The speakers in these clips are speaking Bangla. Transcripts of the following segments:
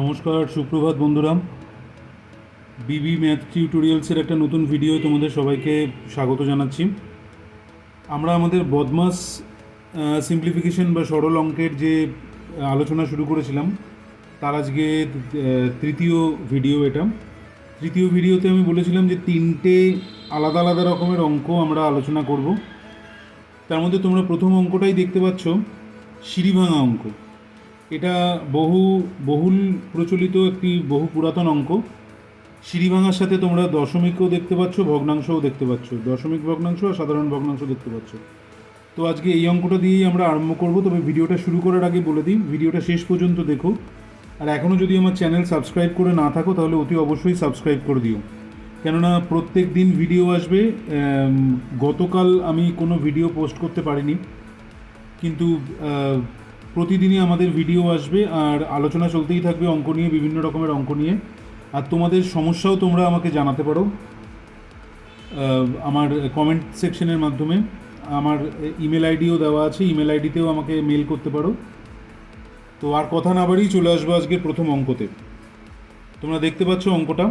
নমস্কার, সুপ্রভাত বন্ধুরা বিবি ম্যাথ টিউটোরিয়ালসের একটা নতুন ভিডিও তোমাদের সবাইকে স্বাগত জানাচ্ছি। আমরা আমাদের বদমাস সিম্পলিফিকেশন বা সরল অঙ্কের যে আলোচনা শুরু করেছিলাম, তার আজকে তৃতীয় ভিডিও এটা। তৃতীয় ভিডিওতে আমি বলেছিলাম যে তিনটে আলাদা আলাদা রকমের অঙ্ক আমরা আলোচনা করব। তার মধ্যে তোমরা প্রথম অঙ্কটাই দেখতে পাচ্ছ, সিঁড়ি ভাঙা অঙ্ক। এটা বহু, বহুল প্রচলিত একটি বহু পুরাতন অঙ্ক। সিঁড়িভাঙার সাথে তোমরা দশমিকও দেখতে পাচ্ছ, ভগ্নাংশও দেখতে পাচ্ছ। দশমিক ভগ্নাংশ আর সাধারণ ভগ্নাংশ দেখতে পাচ্ছ। তো আজকে এই অঙ্কটা দিয়েই আমরা আরম্ভ করব। তবে ভিডিওটা শুরু করার আগে বলে দিই, ভিডিওটা শেষ পর্যন্ত দেখো। আর এখনও যদি আমার চ্যানেল সাবস্ক্রাইব করে না থাকো, তাহলে অতি অবশ্যই সাবস্ক্রাইব করে দিও। কেননা প্রত্যেক দিন ভিডিও আসবে গতকাল আমি কোনো ভিডিও পোস্ট করতে পারিনি। কিন্তু প্রতিদিনই আমাদের ভিডিও আসবে আর আলোচনা চলতেই থাকবে, অঙ্ক নিয়ে, বিভিন্ন রকমের অঙ্ক নিয়ে। আর তোমাদের সমস্যাও তোমরা আমাকে জানাতে পারো। আমার কমেন্ট সেকশনের মাধ্যমে। আমার ইমেল আইডিও দেওয়া আছে ইমেল আইডিতেও আমাকে মেল করতে পারো। তো আর কথা না বাড়িয়ে চলে আসব আজকের প্রথম অঙ্কতে। তোমরা দেখতে পাচ্ছ অঙ্কটা।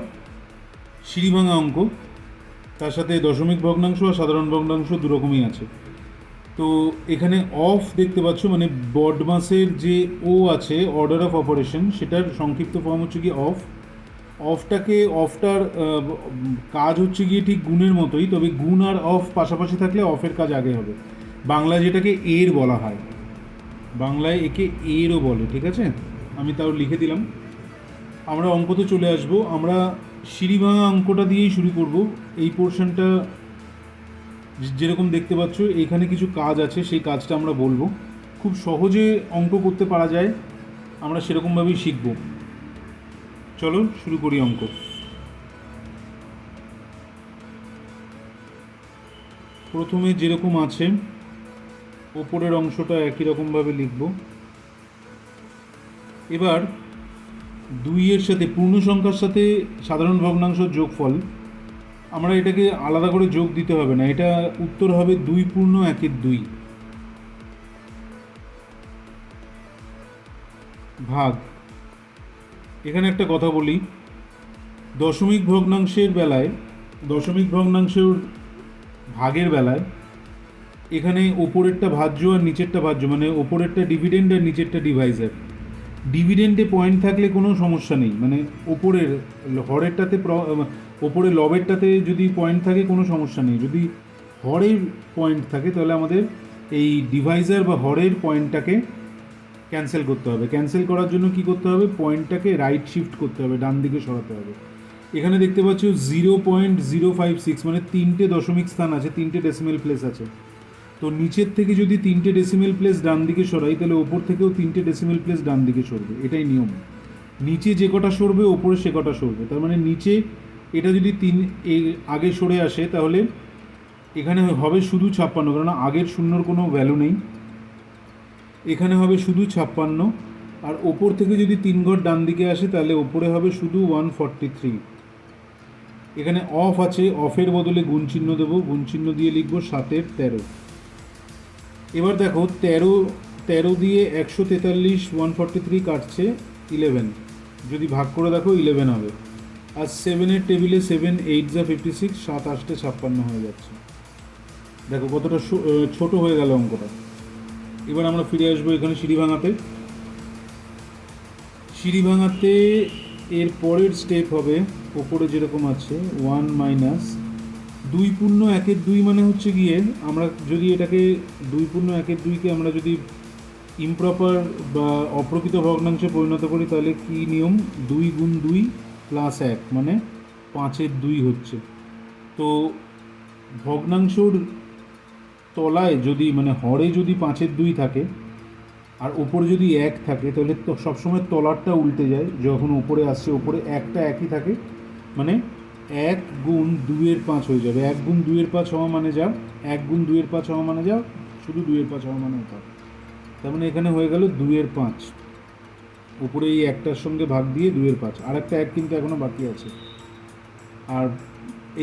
সিঁড়ি ভাঙা অঙ্ক। তার সাথে দশমিক ভগ্নাংশ আর সাধারণ ভগ্নাংশ দুরকমই আছে। তো এখানে অফ দেখতে পাচ্ছ মানে বডমাসের যে ও আছে অর্ডার অফ অপারেশন সেটার সংক্ষিপ্ত ফর্ম হচ্ছে কি অফ অফটাকে অফটার কাজ হচ্ছে গিয়ে ঠিক গুণের মতোই, তবে গুণ আর অফ পাশাপাশি থাকলে অফের কাজ আগে হবে। বাংলায় যেটাকে এর বলা হয়। বাংলায় একে এরও বলে, ঠিক আছে? আমি তাও লিখে দিলাম। আমরা অঙ্কতে চলে আসব। আমরা সিঁড়ি ভাঙা অঙ্কটা দিয়েই শুরু করব। এই পোর্শনটা যেরকম দেখতে পাচ্ছ, এখানে কিছু কাজ আছে, সেই কাজটা আমরা বলব। খুব সহজে অঙ্ক করতে পারা যায়, আমরা সেরকমভাবেই শিখব। চলো শুরু করি অঙ্ক। প্রথমে যেরকম আছে, ওপরের অংশটা একই রকমভাবে লিখব। এবার দুইয়ের সাথে পূর্ণ সংখ্যার সাথে সাধারণ ভগ্নাংশ যোগফল আমরা এটাকে আলাদা করে যোগ দিতে হবে না, এটা উত্তর হবে দুই পূর্ণ একের দুই। ভাগ। এখানে একটা কথা বলি, দশমিক ভগ্নাংশের বেলায়, দশমিক ভগ্নাংশের ভাগের বেলায়, এখানে ওপরেরটা ভাজ্য আর নিচেরটা ভাজ্য মানে ওপরেরটা ডিভিডেন্ড আর নিচেরটা ডিভাইজার ডিভিডেন্ডে পয়েন্ট থাকলে কোনো সমস্যা নেই মানে ওপরের হরেরটাতে ওপরে লবেরটাতে যদি পয়েন্ট থাকে, কোনো সমস্যা নেই। যদি হরের পয়েন্ট থাকে, তাহলে আমাদের এই ডিভাইজার বা হরের পয়েন্টটাকে ক্যান্সেল করতে হবে। ক্যান্সেল করার জন্য কি করতে হবে? পয়েন্টটাকে রাইট শিফট করতে হবে, ডান দিকে সরাতে হবে। এখানে দেখতে পাচ্ছ zero point zero five six মানে তিনটে দশমিক স্থান আছে, তিনটে ডেসিমেল প্লেস আছে। তো নিচের থেকে যদি তিনটে ডেসিমেল প্লেস ডান দিকে সরাই, তাহলে ওপর থেকেও তিনটে ডেসিমেল প্লেস ডান দিকে সরবে। এটাই নিয়ম। নিচে যে কটা সরবে, ওপরে সে কটা সরবে। তার মানে নিচে এটা যদি তিন এই আগে সরে আসে, তাহলে এখানে হবে শুধু ছাপ্পান্ন, কেননা আগের শূন্যর কোনো ভ্যালু নেই। এখানে হবে শুধু ছাপ্পান্ন, আর ওপর থেকে যদি তিন ঘর ডান দিকে আসে, তাহলে ওপরে হবে শুধু ওয়ান ফর্টি থ্রি এখানে অফ আছে অফের বদলে গুণ চিহ্ন দেবো, গুণ চিহ্ন দিয়ে লিখব সাতের তেরো। এবার দেখো, তেরো তেরো দিয়ে একশো তেতাল্লিশ ওয়ান ফর্টি থ্রি কাটছে ইলেভেন যদি ভাগ করে দেখো ইলেভেন হবে। আর সেভেনের টেবিলে সেভেন এইট যা ফিফটি সিক্স সাত আটটে ছাপ্পান্ন হয়ে যাচ্ছে। দেখো কতটা ছোট হয়ে গেল অঙ্কটা। এবার আমরা ফিরে আসব এখানে সিঁড়ি ভাঙাতে। সিঁড়ি ভাঙাতে এর পরের স্টেপ হবে, ওপরে যেরকম আছে ওয়ান মাইনাস দুই পূর্ণ একের দুই মানে হচ্ছে গিয়ে, আমরা যদি এটাকে দুই পূর্ণ একের দুইকে আমরা যদি ইমপ্রপার বা অপ্রকৃত ভগ্নাংশে পরিণত করি, তাহলে কি নিয়ম? দুই গুণ দুই প্লাস এক মানে পাঁচের দুই হচ্ছে। তো ভগ্নাংশর তলায় যদি মানে হরে যদি পাঁচের দুই থাকে, আর ওপরে যদি এক থাকে, তাহলে তো সবসময় তলারটা উল্টে যায়, যখন ওপরে আসছে ওপরে একটা একই থাকে মানে এক গুণ দুইয়ের পাঁচ হয়ে যাবে। এক গুণ দুইয়ের পাঁচ হওয়া মানে যা? এক গুণ দুইয়ের পাঁচ হওয়া মানে যা? শুধু দুইয়ের পাঁচ হওয়া মানে ওটা তার মানে এখানে হয়ে গেল দুইয়ের পাঁচ। উপরে এই একটার সঙ্গে ভাগ দিয়ে দুয়ের পাঁচ আর একটা এক কিন্তু এখনও বাকি আছে। আর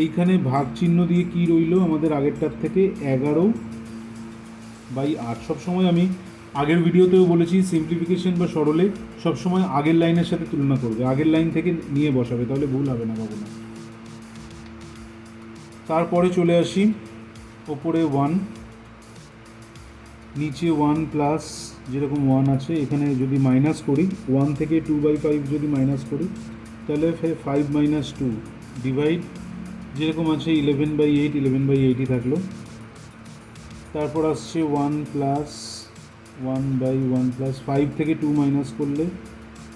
এইখানে ভাগ চিহ্ন দিয়ে কি রইল? আমাদের আগেরটার থেকে এগারো বাই আট। সবসময় আমি আগের ভিডিওতেও বলেছি সিম্পলিফিকেশন বা সরলে সবসময় আগের লাইনের সাথে তুলনা করবে। আগের লাইন থেকে নিয়ে বসাবে, তাহলে ভুল হবে না কখনো। তারপরে চলে আসি, ওপরে ওয়ান নিচে ওয়ান প্লাস যেরকম ওয়ান আছে, এখানে যদি মাইনাস করি ওয়ান থেকে টু বাই ফাইভ যদি মাইনাস করি, তাহলে ফাইভ মাইনাস টু ডিভাইড যেরকম আছে eleven by eight eleven by এইটই থাকল। তারপর আসছে one plus one by one plus five থেকে টু মাইনাস করলে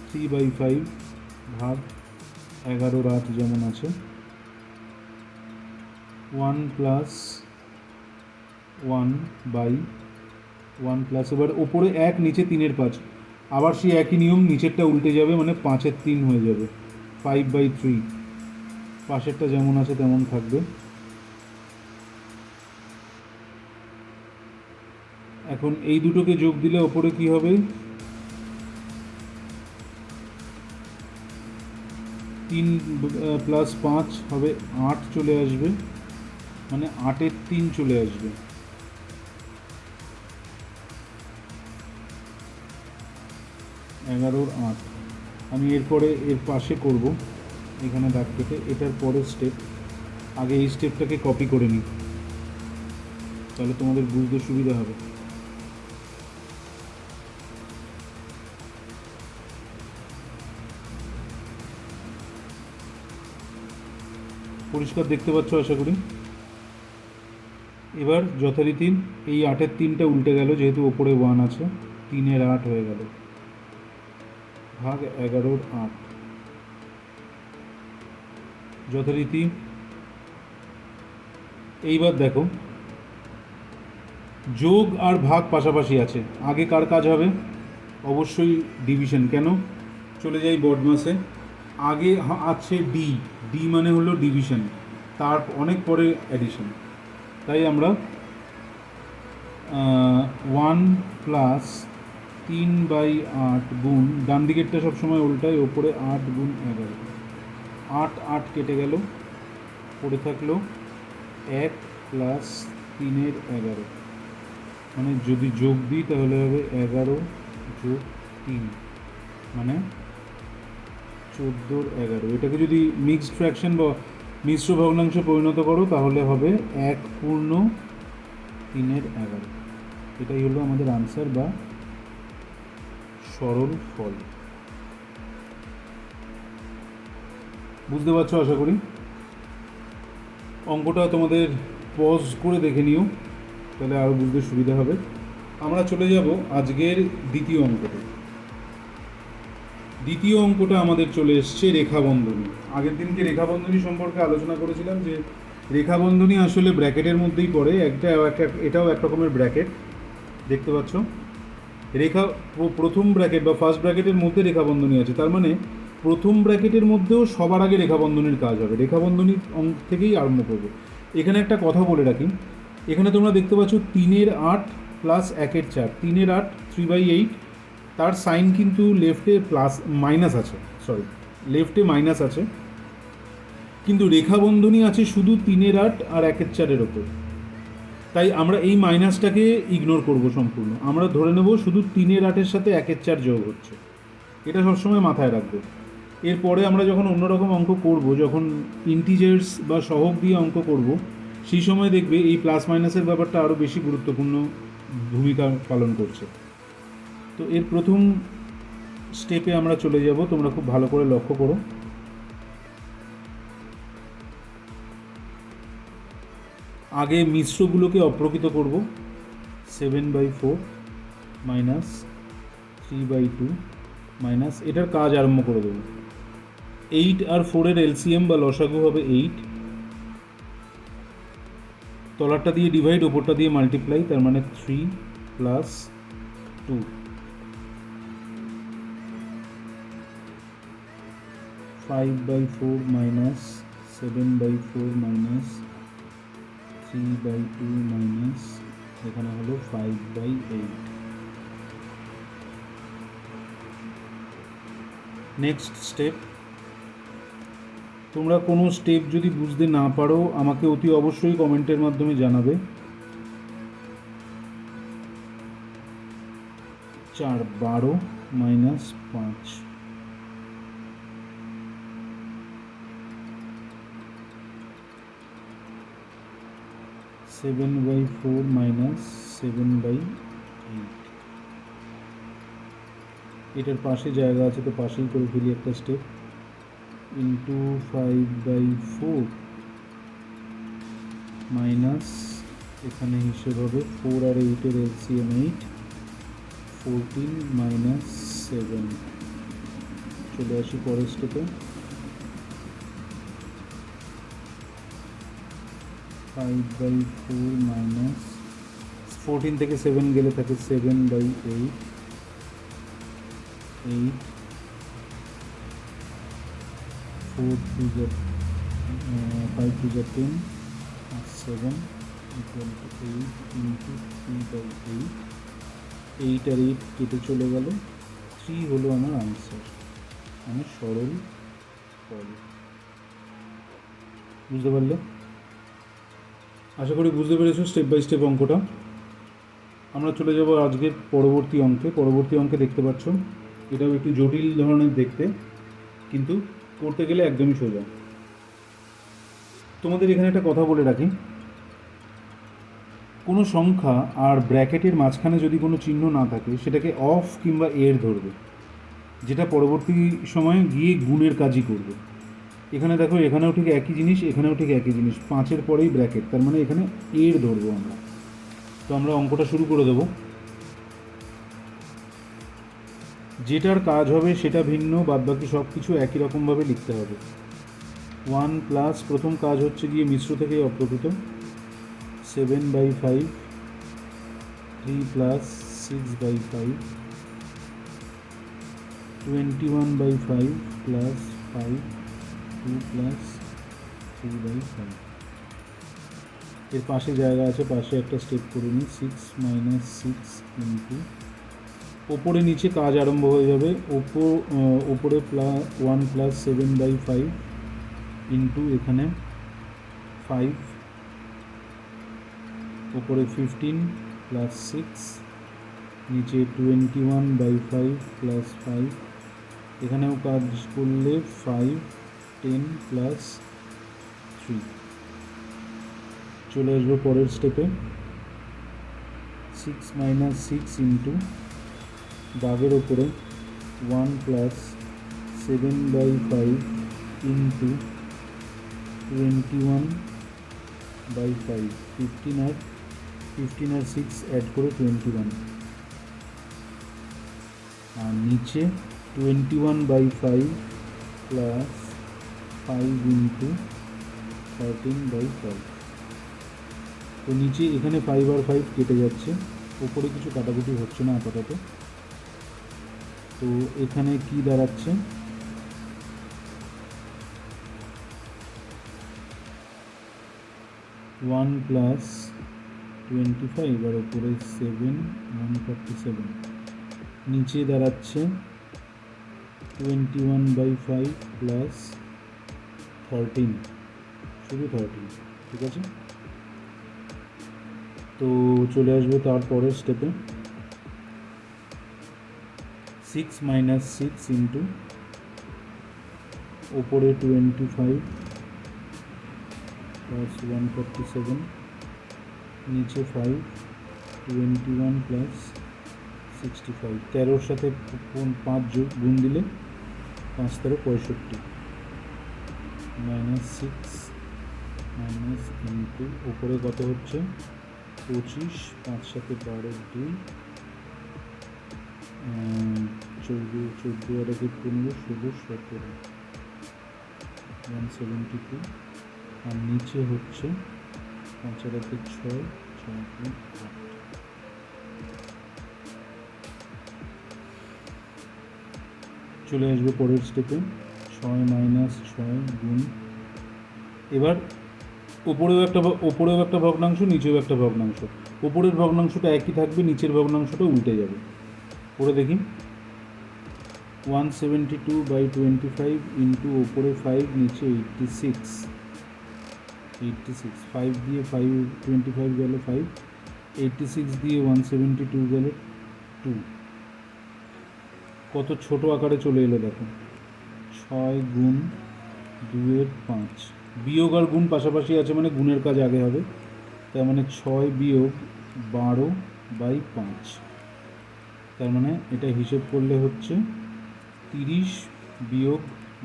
থ্রি বাই ফাইভ ভাগ এগারোর আট যেমন আছে। One plus one by one plus এবার ওপরে এক, নিচে তিনের পাঁচ। আবার সেই একই নিয়ম, নিচেরটা উল্টে যাবে মানে পাঁচের তিন হয়ে যাবে। ফাইভ বাই থ্রি পাশেরটা যেমন আছে তেমন থাকবে। এখন এই দুটোকে যোগ দিলে ওপরে কি হবে? তিন প্লাস পাঁচ হবে আট চলে আসবে। মানে আটের তিন চলে আসবে। এগারোর আট। আমি এরপরে এর পাশে করব, এখানে দাগ কেটে। এটার পরের স্টেপ আগে এই স্টেপটাকে কপি করে নিই। তাহলে তোমাদের বুঝতে সুবিধা হবে। পরিষ্কার দেখতে পাচ্ছ আশা করি? এবার যথারীতি এই আটের তিনটা উল্টে গেল, যেহেতু ওপরে ওয়ান আছে, তিনের আট হয়ে গেল। ভাগ এগারোর আট। যথারীতি, এইবার দেখো, যোগ আর ভাগ পাশাপাশি আছে। আগে কার কাজ হবে? অবশ্যই ডিভিশন কেন? চলে যাই বডমাসে আগে আছে ডি ডি মানে হলো ডিভিশন তার অনেক পরে অ্যাডিশন তাই আমরা ওয়ান প্লাস তিন বাই আট গুণ, ডান দিকেরটা সবসময় উল্টায়, ওপরে আট গুণ এগারো। আট আট কেটে গেল, পড়ে থাকল এক প্লাস তিনের এগারো। মানে যদি যোগ দিই, তাহলে হবে এগারো যোগ তিন। মানে চোদ্দোর এগারো। এটাকে যদি মিক্সড ফ্র্যাকশন বা মিশ্র ভগ্নাংশে পরিণত করো, তাহলে হবে এক পূর্ণ তিনের এগারো। এটাই হলো আমাদের আনসার বা সরল ফল। বুঝতে পারছ আশা করি? অঙ্কটা তোমাদের পজ করে দেখে নিও, তাহলে আরও বুঝতে সুবিধা হবে। আমরা চলে যাব আজকের দ্বিতীয় অঙ্কতে। দ্বিতীয় অঙ্কটা আমাদের চলে এসছে রেখাবন্ধনী। আগের দিনকে রেখাবন্ধনী সম্পর্কে আলোচনা করেছিলাম যে রেখাবন্ধনী আসলে ব্র্যাকেটের মধ্যেই পড়ে, একটা, একটা- এটাও এক রকমের ব্র্যাকেট, দেখতে পাচ্ছ? রেখা প্রথম ব্র্যাকেট বা ফার্স্ট ব্র্যাকেটের মধ্যে রেখাবন্ধনী আছে। তার মানে প্রথম ব্র্যাকেটের মধ্যেও সবার আগে রেখাবন্ধনীর কাজ হবে। রেখাবন্ধনী থেকেই আরম্ভ করবে। এখানে একটা কথা বলে রাখি। এখানে তোমরা দেখতে পাচ্ছ তিনের আট প্লাস একের চার। তিনের আট থ্রি বাই এইট তার সাইন কিন্তু লেফটে প্লাস মাইনাস আছে। সরি লেফটে মাইনাস আছে। কিন্তু রেখাবন্ধনী আছে শুধু তিনের আট আর একের চারের ওপর। তাই আমরা এই মাইনাসটাকে ইগনোর করব সম্পূর্ণ। আমরা ধরে নেব শুধু তিনের আটের সাথে একের চার যোগ হচ্ছে। এটা সবসময় মাথায় রাখবে। এরপরে আমরা যখন অন্যরকম অঙ্ক করব, যখন ইন্টিজার্স বা সহগ দিয়ে অঙ্ক করব, সেই সময় দেখবে এই প্লাস মাইনাসের ব্যাপারটা আরও বেশি গুরুত্বপূর্ণ ভূমিকা পালন করছে। তো এর প্রথম স্টেপে আমরা চলে যাব। তোমরা খুব ভালো করে লক্ষ্য করো। আগে মিশ্রগুলোকে অপ্রকৃত করব। Seven by four minus three by two minus এটার কাজ আরম্ভ করে দেবো। এইট আর ফোরের এলসিএম বা লসাগু হবে এইট তলারটা দিয়ে ডিভাইড ওপরটা দিয়ে মাল্টিপ্লাই তার মানে three plus two five by four minus seven by four minus three by two minus এখানে হলো five by eight next step তোমরা কোনো স্টেপ যদি বুঝতে না পারো, আমাকে অতি অবশ্যই কমেন্টের মাধ্যমে জানাবে। চার বারো মাইনাস পাঁচ। Seven by four minus seven by eight এটার পাশে জায়গা আছে, তো পাশেই করে ফেলি একটা step into five by four minus এখানে হিসেব হবে ফোর আর এইটের LCM eight fourteen minus seven চলে আসি পরের স্টেপে five by four minus fourteen থেকে সেভেন গেলে থাকে seven by eight eight four two জা ফাইভ টু জা ten seven equal to eight into three by eight eight R eight কেটে চলে গেল। থ্রি হলো আমার আনসার আমার সরল ফল। বুঝতে পারলে? আশা করি বুঝতে পেরেছ স্টেপ বাই স্টেপ অঙ্কটা। আমরা চলে যাব আজকের পরবর্তী অঙ্কে। পরবর্তী অঙ্কে দেখতে পাচ্ছ, এটাও একটু জটিল ধরনের দেখতে, কিন্তু করতে গেলে একদমই সোজা। তোমাদের এখানে একটা কথা বলে রাখি। কোনো সংখ্যা আর ব্র্যাকেটের মাঝখানে যদি কোনো চিহ্ন না থাকে, সেটাকে অফ কিংবা এর ধরবে, যেটা পরবর্তী সময়ে গিয়ে গুণের কাজই করবে। এখানে দেখো, এখানেও ঠিক একই জিনিস, এখানেও ঠিক একই জিনিস। পাঁচের পরেই ব্র্যাকেট তার মানে এখানে এর ধরবো আমরা। তো আমরা অঙ্কটা শুরু করে দেবো। যেটার কাজ হবে সেটা ভিন্ন, বাদবাকি সব কিছু একই রকমভাবে লিখতে হবে। ওয়ান প্লাস, প্রথম কাজ হচ্ছে গিয়ে মিশ্র থেকে অপ্রকৃত। Seven by five, three plus, six by five, twenty one by five plus five two plus three by five এর পাশে জায়গা আছে, পাশে একটা স্টেপ করে নিই। সিক্স মাইনাস সিক্স ইন্টু ওপরে নিচে কাজ আরম্ভ হয়ে যাবে। ওপো ওপরে plus one plus seven by five into এখানে ফাইভ ওপরে ফিফটিন প্লাস সিক্স নিচে twenty one by five plus five এখানেও কাজ করলে ফাইভ টেন প্লাস থ্রি চলে আসব পরের স্টেপে সিক্স মাইনাস সিক্স ইন্টু দাগের ওপরে one plus seven by five into twenty one by five fifteen R fifteen আর সিক্স অ্যাড করে টোয়েন্টি ওয়ান আর নিচে twenty one by five plus five into thirteen by five তো নিচে এখানে ফাইভ আর ফাইভ কেটে যাচ্ছে। ওপরে কিছু কাটাকুটি হচ্ছে না আপাতত। তো এখানে কি দাঁড়াচ্ছে? ওয়ান প্লাস টোয়েন্টি ফাইভ আর ওপরে সেভেন ওয়ান ফর্টি সেভেন নিচে দাঁড়াচ্ছে twenty one by five plus thirteen শুধু থার্টিন ঠিক আছে? তো চলে আসব তারপরের স্টেপে সিক্স মাইনাস সিক্স ইন্টু ওপরে twenty five plus one forty seven নিচে five twenty one plus sixty five তেরোর সাথে পাঁচ গুণ দিলে পাঁচ তেরো পঁয়ষট্টি। মাইনাস সিক্স মাইনাস ইন্টু ওপরে কত হচ্ছে? পঁচিশ, পাঁচ সাথে বারো দুই চৌদ্দ, চোদ্দ আর পনেরো, ষোলো, সতেরো। ওয়ান সেভেন্টি টু আর নিচে হচ্ছে পাঁচ আর ছয় ছয় আট। চলে আসবে পরের স্টেপে ছয় মাইনাস ছয় গুণ। এবার ওপরেও একটা ওপরেও একটা ভগ্নাংশ, নিচেও একটা ভগ্নাংশ। ওপরের ভগ্নাংশটা একই থাকবে, নিচের ভগ্নাংশটা উল্টে যাবে। পড়ে দেখি। One seventy two by twenty five into ওপরে ফাইভ, নিচে eighty six eighty six five দিয়ে ফাইভ টোয়েন্টি ফাইভ গেলে ফাইভ এইটটি সিক্স দিয়ে ওয়ান সেভেন্টি টু গেলে টু। কত ছোট আকারে চলে এলো দেখো। ছয় গুণ দুয়ের পাঁচ। বিয়োগ আর গুণ পাশাপাশি আছে মানে গুণের কাজ আগে হবে। তার মানে ছয় বিয়োগ বারো বাই পাঁচ। তার মানে এটা হিসেব করলে হচ্ছে তিরিশ বিয়োগ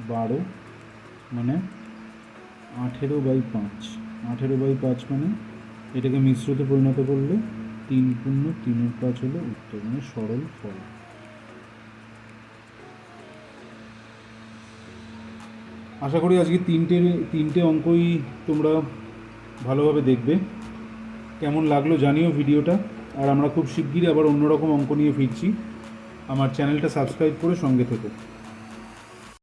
বারো মানে আঠেরো বাই পাঁচ। আঠেরো বাই পাঁচ মানে এটাকে মিশ্রতে পরিণত করলে তিন পূর্ণ তিনের পাঁচ হলো উত্তর মানে সরল ফল। আশা করি আজকে তিনটে তিনটে অঙ্কই তোমরা ভালোভাবে দেখবে। কেমন লাগল জানিও ভিডিওটা। আর আমরা খুব শিগগিরই আবার অন্যরকম অঙ্ক নিয়ে ফিরছি। আমার চ্যানেলটা সাবস্ক্রাইব করে সঙ্গে থেকো।